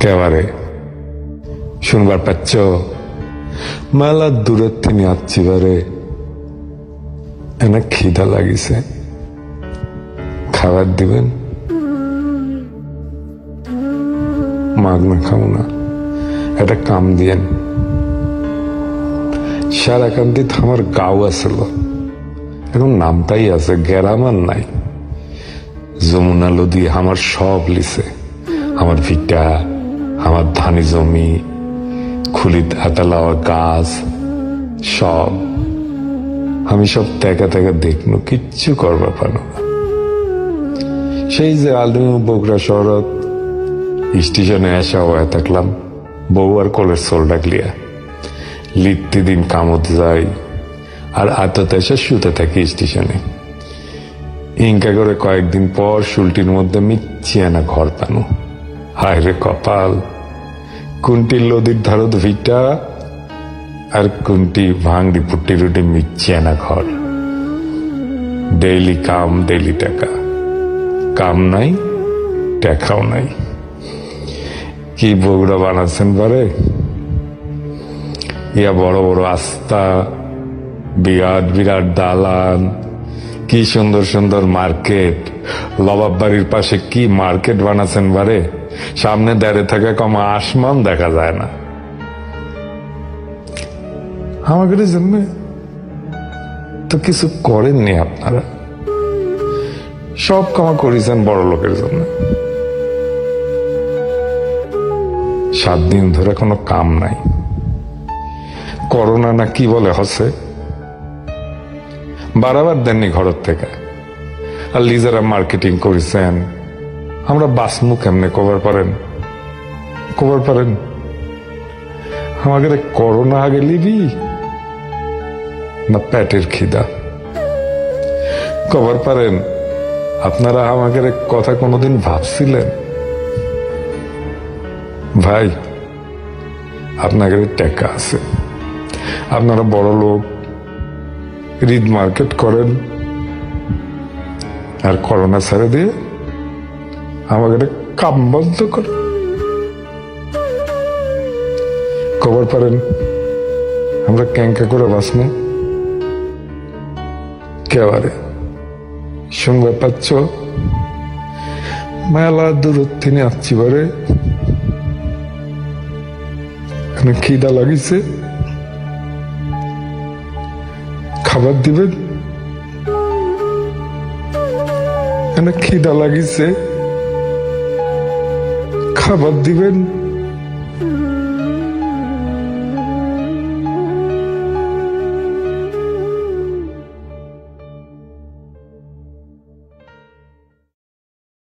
কেবারে শুনবার পাচ্ছ? মেলা দূরের থেকে আসছি বারে। এনে খিদা লাগিছে। খাবার দিবেন? মাগ না খাও না। একটা কাম দিয়েন। সারাকান্তিত আমার গাও আছিল এখন নামটাই আছে গ্যারামার নাই। যমুনা নদী আমার সব লিছে। আমার ভিটা আমার ধানি জমি খুলি আতালাওয়া গাছ, সব। আমি সব তেকা ত্যাগা দেখনো, কিচ্ছু করবার পারো না। সেই যে আলু বগুড়া শহরত স্টেশনে আসা হয়ে থাকলাম, বউ আর কলের সোল ডাকলিয়া। লিখতে দিন কামত যাই, আর আততে এসে শুতে থাকি স্টেশনে। ইনকা করে কয়েকদিন পর শুলটির মধ্যে মিচ্ছি আনা ঘর পানো। হায় রে কপাল, কোনটি লদির ধারত ভিটা আর কোনটি ভাঙড়ি পুটি রুটি মিচ্ছি আনা ঘর? ডেইলি কাম, ডেইলি টাকা। কাম নাই, টাকাও নাই। কি বগুড়া বানাচ্ছেন পারে ইয়া বড় বড় আস্তা, বিরাট বিরাট দালান। কি সুন্দর সুন্দর মার্কেট। লবাব বাড়ির পাশে কি মার্কেট বানাচ্ছেন বারে সামনে দাঁড়িয়ে থাকা কম আসমান দেখা যায় না। আমাদের জন্য তো কিছু করেননি আপনারা। সব কামা করেছেন বড় লোকের জন্য। সাত দিন ধরে কোনো কাম নাই। করোনা না কি বলে হসে বারাবার দেননি ঘরের থেকে। আর লিজারা মার্কেটিং করেছেন। আমরা বাসমু কেমনে? কভার পারেন? কভার পারেন? আমাদের করোনা আগে লিবি না প্যাটের খিদা? কভার পারেন? আপনারা আমাদের কথা কোনোদিন ভাবছিলেন? ভাই, আপনাদের টাকা আছে। আপনারা বড় লোক, রিড মার্কেট করেন, আর করোনা ছেড়ে দিয়ে আমাদের কাম বন্ধ করেন খবর পারেন, আমরা ক্যাঙ্কা করে বাঁচবো। কেবারে শুনবার পাচ্ছ? মেলা দূরত্ব নিয়ে আসছি বারে। খিদা লাগিছে। খাবার দিবেন? খিদা লাগিছে। খাবার দিবেন।